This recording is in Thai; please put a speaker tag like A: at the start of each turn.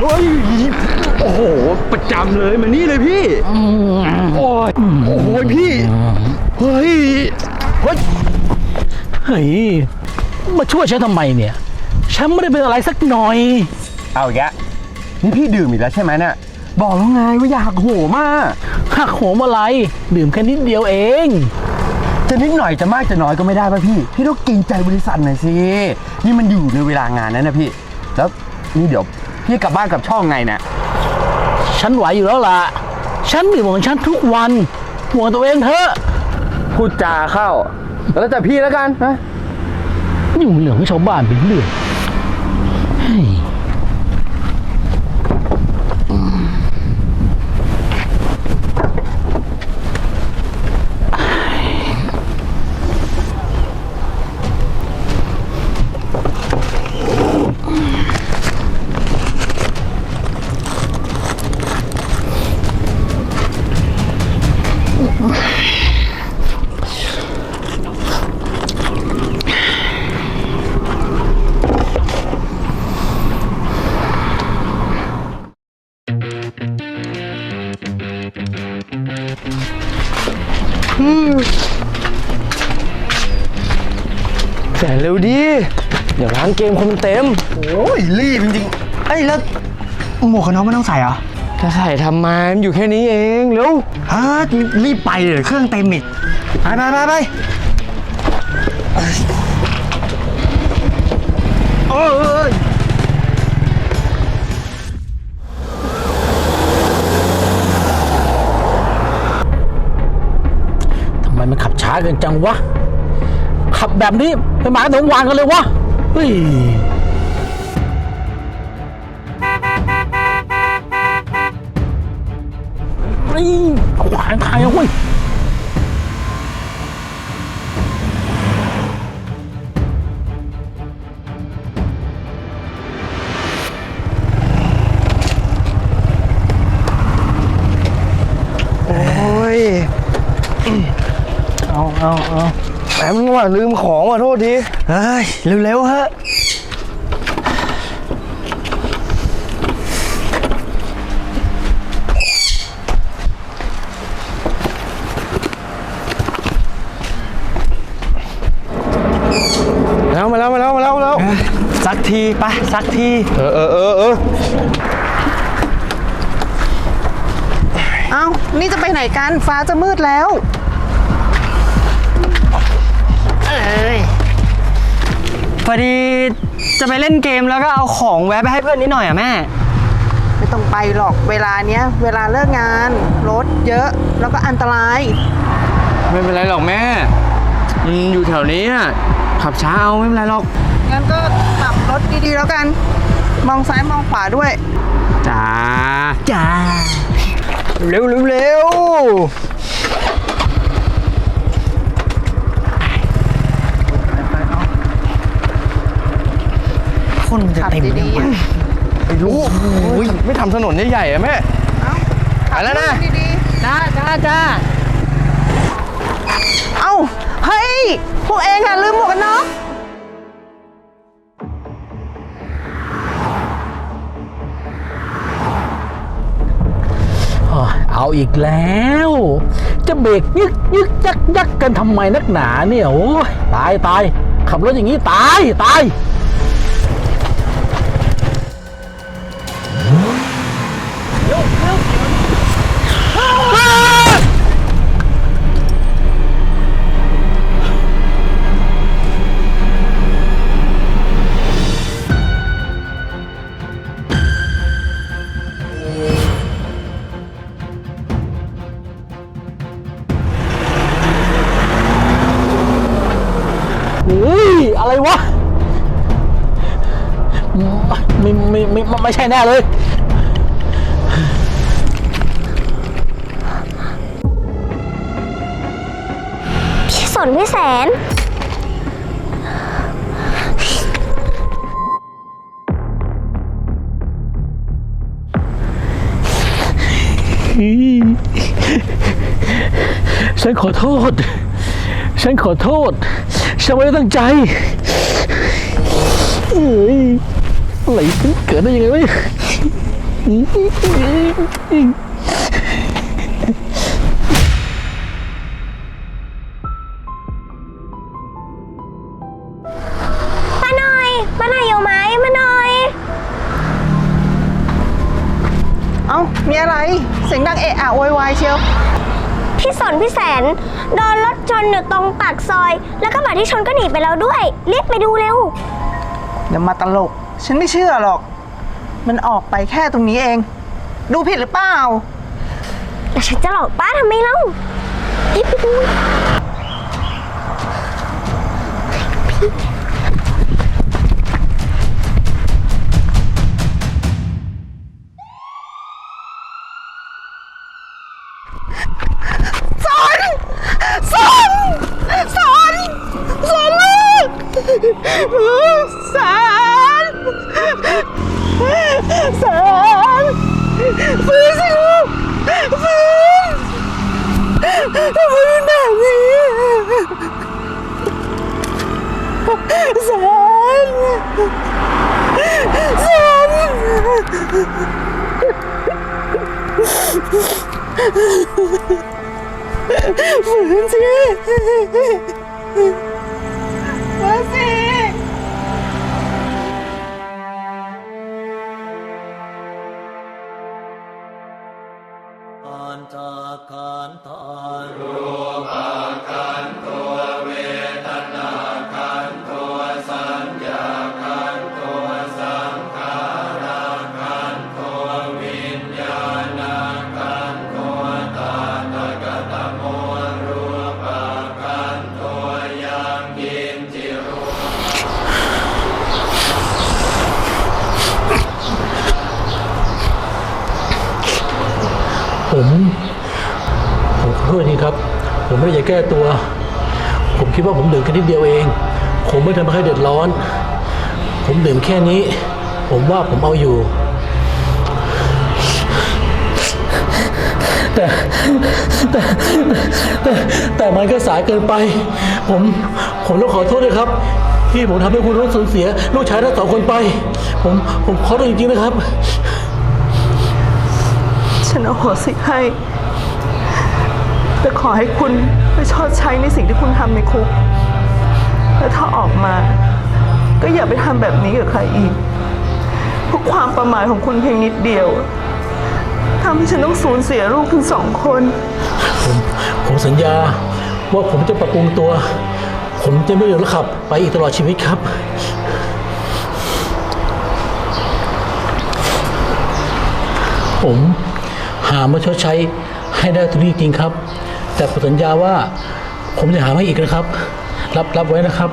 A: เฮ้ยโอ้โห ประจำเลยมานี่เลยพี่ โอ้ยโอ้ยพี่ เฮ้ย เฮ้ย
B: เฮ้ย มาช่วยฉันทำไมเนี่ย ฉันไม่ได้เป็นอะไรสักหน่อย
A: เอาอีกแล้วนี่พี่ดื่มอีกแล้วใช่ไหมเนี่ยบอกแล้วไงว่าอยากโหมาก
B: หักโหมอะไร ดื่มแค่นิดเดียวเอง
A: จะนิดหน่อยจะมากจะน้อยก็ไม่ได้ป่ะพี่ พี่ต้องเกรงใจบริษัทหน่อยสิ นี่มันอยู่ในเวลางานนั้นนะพี่ แล้วนี่เดี๋ยว พี่กลับบ้านกับช่องไงเนี่ย
B: ฉันไหวอยู่แล้วล่ะ ฉันดื่มของฉันทุกวันห่วงตัวเองเถอะ
A: พูดจาเข้า แล้วแต่พี่แล้วกันนะ
B: ยุ่งเรื่องของชาวบ้านเป็นเรื่อง
A: แสนเร็วดี เดี๋ยวร้านเกมคนมันเต็ม โอ้ยรีบจริงๆเอ้ยแล้วหมวกกันน็อกไม่ต้องใส่เหรอ จะใส่ทำไมมันอยู่แค่นี้เองเร็วฮะรีบไปเลยเครื่องเต็มอีกไปไปไปไปโอ้ย
B: ทำไมมันขับช้าเกินจังวะ ขับแบบนี้ไปหมาหนงวางกันเลยวะเฮ้ย อะเว้ย
A: โอ้ย
B: เอาเอาเอา
A: แหมว่าลืมของว่ะโทษทีเฮ้ยเร็วๆฮะ แล้วมาแล้วมาแล้วมาแล้วมาแล้ว
C: สัก ทีไปะสักที
A: เออเออเออเออ
D: เอ้า นี่จะไปไหนกัน ฟ้าจะมืดแล้ว
C: พอดีจะไปเล่นเกมแล้วก็เอาของแวะไปให้เพื่อนนิดหน่อยอะแม่
D: ไม่ต้องไปหรอกเวลาเนี้ย เวลาเลิกงาน รถเยอะแล้วก็อันตราย
A: ไม่เป็นไรหรอกแม่ อืมอยู่แถวนี้อะขับช้าเอาไม่เป็นไรหรอก
D: งั้นก็ขับรถดีๆแล้วกัน มองซ้ายมองขวาด้วย
A: จ้า
C: จ้า
A: เร็วเร็วเร็ว
C: คนมันจะ
D: ขับ
C: เต็ม
D: ดีๆอะ
A: ไอ้ลูกโอ้ยไม่ทำถนนใหญ่ๆอะแม่
D: เอ้า
A: ไปแล้วนะ
D: ขับดี
C: จ้าจ้าจ้า
D: ๆเอ้า เฮ้ย พวกเองอะลืมหมวกกันน็อก
B: อ้าวเอาอีกแล้ว จะเบรกยึกยึกยักยักกันทำไมนักหนาเนี่ย โอ้ยตายตายขับรถอย่างนี้ ตาย ตาย ไม่ไม่ไม่ไม่ใช่แน่เลย
E: พี่สนพี่แสน
B: ฉันขอโทษ ฉันขอโทษ ฉันไม่ได้ตั้งใจเอ้ย อะไรมันเกิดได้ยังไงวะเนี่ย
E: มาหน่อย มาหน่อยอยู่ไหมมาหน่อย
D: เอ้า มีอะไร เสียงดังเอะอะโวยวายเชียว
E: พี่สนพี่แสน โดนรถชนอยู่ตรงปากซอย แล้วก็บาที่ชนก็หนีไปแล้วด้วย รีบไปดูเร็ว
D: เดี๋ยวมาตลก ฉันไม่เชื่อหรอก มันออกไปแค่ตรงนี้เอง ดูผิดหรือเปล่า
E: แล้วฉันจะหลอกป้าทำไมเล่ารีบไปดู
D: สารสารฟื้นสิลูกฟื้น ทำไมเป็นแบบนี้สารสารฟื้นสิ จากขานทานรูปา
B: ผมผมขอโทษจริงครับ ผมไม่ได้จะแก้ตัว ผมคิดว่าผมดื่มแค่นิดเดียวเอง ผมไม่ทำให้ใครเดือดร้อน ผมดื่มแค่นี้ ผมว่าผมเอาอยู่ แต่แต่แต่แต่มันก็สายเกินไป ผมผมต้องขอโทษด้วยครับ ที่ผมทำให้คุณต้สูญเสีย ลูกชายทั้งสองคนไป ผมผมขอโทษจริงๆนะครับ
D: ฉันอโหสิให้ แต่ขอให้คุณไปชดใช้ในสิ่งที่คุณทำในคุก แล้วถ้าออกมา ก็อย่าไปทำแบบนี้กับใครอีก เพราะความประมาทของคุณเพียงนิดเดียวทำให้ฉันต้องสูญเสียลูกถึงสองคน
B: ผมผมสัญญาว่าผมจะปรับปรุงตัว ผมจะไม่เดือดขับ ไปอีกตลอดชีวิตครับ ผม หามาชดใช้ให้ได้ตรงนี้จริงครับ แต่ผมสัญญาว่าผมจะหาให้อีกนะครับ รับรับไว้นะครับ